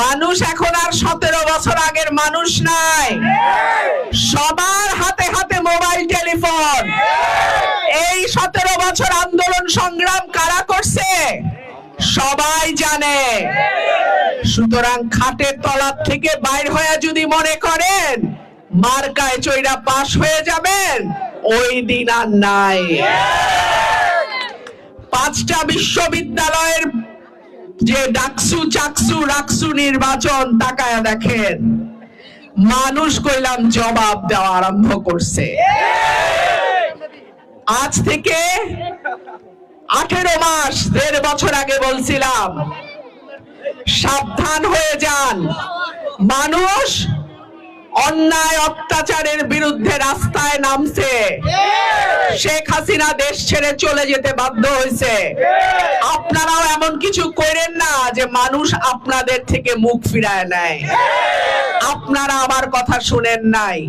মানুষ এখন আর সতেরো বছর আগের মানুষ নাই। সবার হাতে হাতে মোবাইল, টেলিফোন। এই সতেরো বছর আন্দোলন সংগ্রাম কারা করছে? সবাই জানে। সুতরাং খাটের তলার থেকে বাইর হয়ে যদি মনে করেন, মার্কায় চৈরা পাশ হয়ে যাবেন, ওই দিন আর নাই। পাঁচটা বিশ্ববিদ্যালয়ের যে ডাকসু, চাকসু, রাকসু নির্বাচন তাকায়া দেখেন। মানুষ কইলাম জবাব দেওয়া আরম্ভ করছে। আজ থেকে আঠেরো মাস, দেড় বছর আগে বলছিলাম, সাবধান হয়ে যান। মানুষ অন্যায় অত্যাচারের বিরুদ্ধে রাস্তায় নামছে। শেখ হাসিনা দেশ ছেড়ে চলে যেতে বাধ্য হয়েছে। আপনারাও এমন কিছু করেন না যে মানুষ আপনাদের থেকে মুখ ফিরায় নেয়। আপনারা আমার কথা শুনেন নাই।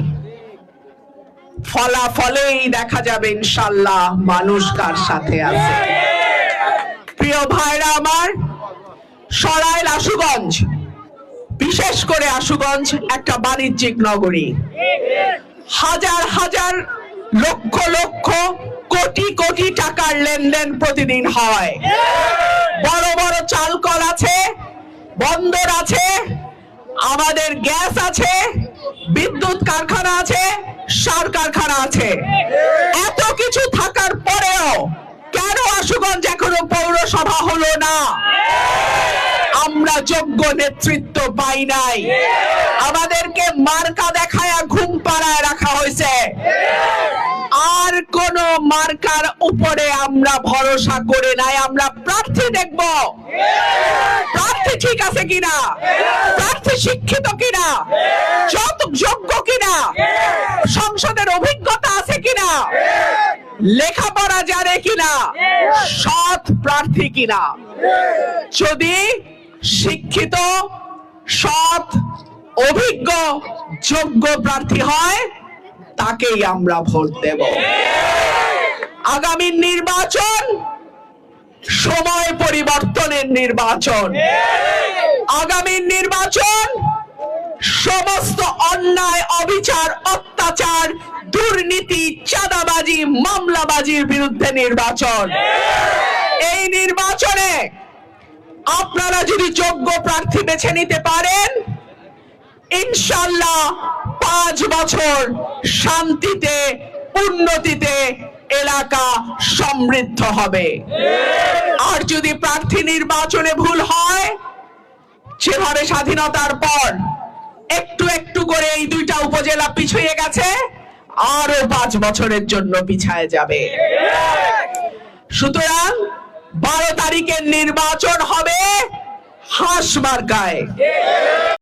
ফলাফলেই দেখা যাবে ইনশাল্লাহ মানুষ কার সাথে আছে। প্রিয় ভাইরা আমার সরাইল আশুগঞ্জ বিশেষ করে আশুগঞ্জ একটা বাণিজ্যিক নগরী। হাজার হাজার লক্ষ লক্ষ কোটি কোটি টাকার লেনদেন প্রতিদিন হয়। বড় বড় চালকল আছে, বন্দর আছে, আমাদের গ্যাস আছে, বিদ্যুৎ কারখানা আছে, সার কারখানা আছে। এত কিছু থাকার পরেও কেন আশুগঞ্জ এখনও পৌরসভা হলো যোগ্য নেতৃত্ব পাই নাই। আমাদেরকে মার্কা দেখায়া ঘুম পাড়ায় রাখা হয়েছে। আর কোন মার্কার উপরে আমরা ভরসা করে নাই। আমরা প্রার্থী দেখব। প্রার্থী ঠিক আছে কিনা? প্রার্থী শিক্ষিত কিনা? যোগ্য কিনা? সংসদের অভিজ্ঞতা আছে কিনা? লেখাপড়া জানে কিনা? সৎ প্রার্থী কিনা? যদি শিক্ষিত, সৎ, অভিজ্ঞ, যোগ্য প্রার্থী হয়, তাকেই আমরা ভোট দেব। আগামী নির্বাচন সময় পরিবর্তনের নির্বাচন। আগামী নির্বাচন সমস্ত অন্যায়, অবিচার, অত্যাচার, দুর্নীতি, চাঁদাবাজি, মামলাবাজির বিরুদ্ধে নির্বাচন। এই নির্বাচনে আপনারা যদি যোগ্য প্রার্থী বেছে নিতে পারেন, ইনশাল্লাহ পাঁচ বছর শান্তিতে, উন্নতিতে এলাকা সমৃদ্ধ হবে। আর যদি প্রার্থী নির্বাচনে ভুল হয় যেভাবে স্বাধীনতার পর একটু একটু করে এই দুইটা উপজেলা পিছিয়ে গেছে আরও পাঁচ বছরের জন্য পিছায় যাবে। সুতরাং বারো তারিখের নির্বাচন হবে হাঁস মার্কায়।